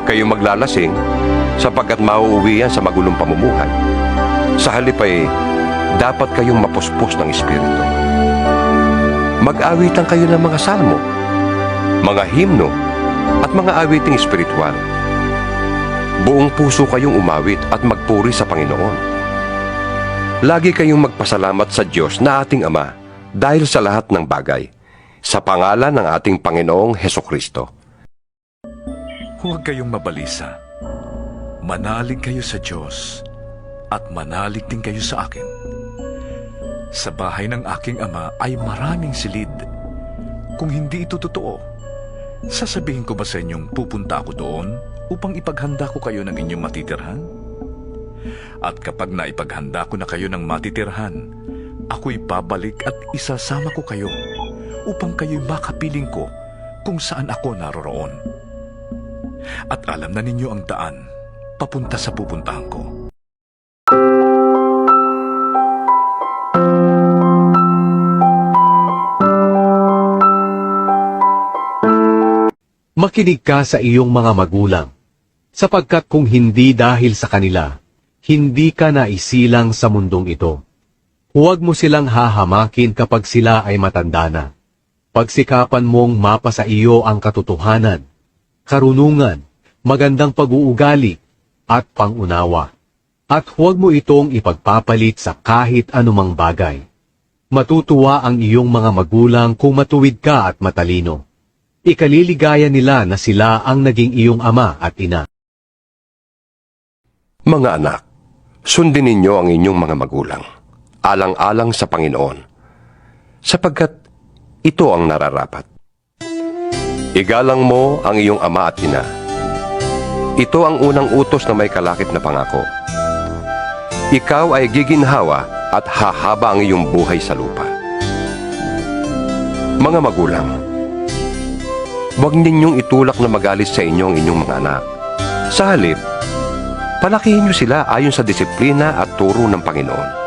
Huwag kayong maglalasing sapagkat mauuwi yan sa magulong pamumuhay. Sa halip ay dapat kayong mapuspos ng Espiritu. Mag-awitan kayo ng mga salmo, mga himno, at mga awiting espiritual. Buong puso kayong umawit at magpuri sa Panginoon. Lagi kayong magpasalamat sa Diyos na ating Ama dahil sa lahat ng bagay, sa pangalan ng ating Panginoong Heso Kristo. Huwag kayong mabalisa. Manalig kayo sa Diyos at manalig din kayo sa akin. Sa bahay ng aking ama ay maraming silid. Kung hindi ito totoo, sasabihin ko ba sa inyong pupunta ako doon upang ipaghanda ko kayo ng inyong matitirhan? At kapag naipaghanda ko na kayo ng matitirhan, ako'y babalik at isasama ko kayo upang kayo'y makapiling ko kung saan ako naroroon at alam na ninyo ang daan papunta sa pupuntahan ko. Makinig ka sa iyong mga magulang, sapagkat kung hindi dahil sa kanila, hindi ka naisilang sa mundong ito. Huwag mo silang hahamakin kapag sila ay matanda na. Pagsikapan mong mapa iyo ang katotohanan, karunungan, magandang pag-uugali, at pangunawa. At huwag mo itong ipagpapalit sa kahit anumang bagay. Matutuwa ang iyong mga magulang kung matuwid ka at matalino. Ikaliligaya nila na sila ang naging iyong ama at ina. Mga anak, sundin ninyo ang inyong mga magulang, alang-alang sa Panginoon, sapagkat ito ang nararapat. Igalang mo ang iyong ama at ina. Ito ang unang utos na may kalakip na pangako. Ikaw ay giginhawa at hahaba ang iyong buhay sa lupa. Mga magulang, huwag ninyong itulak na magalit sa inyo ang inyong mga anak. Sa halip, Palakihin niyo sila ayon sa disiplina at turo ng Panginoon.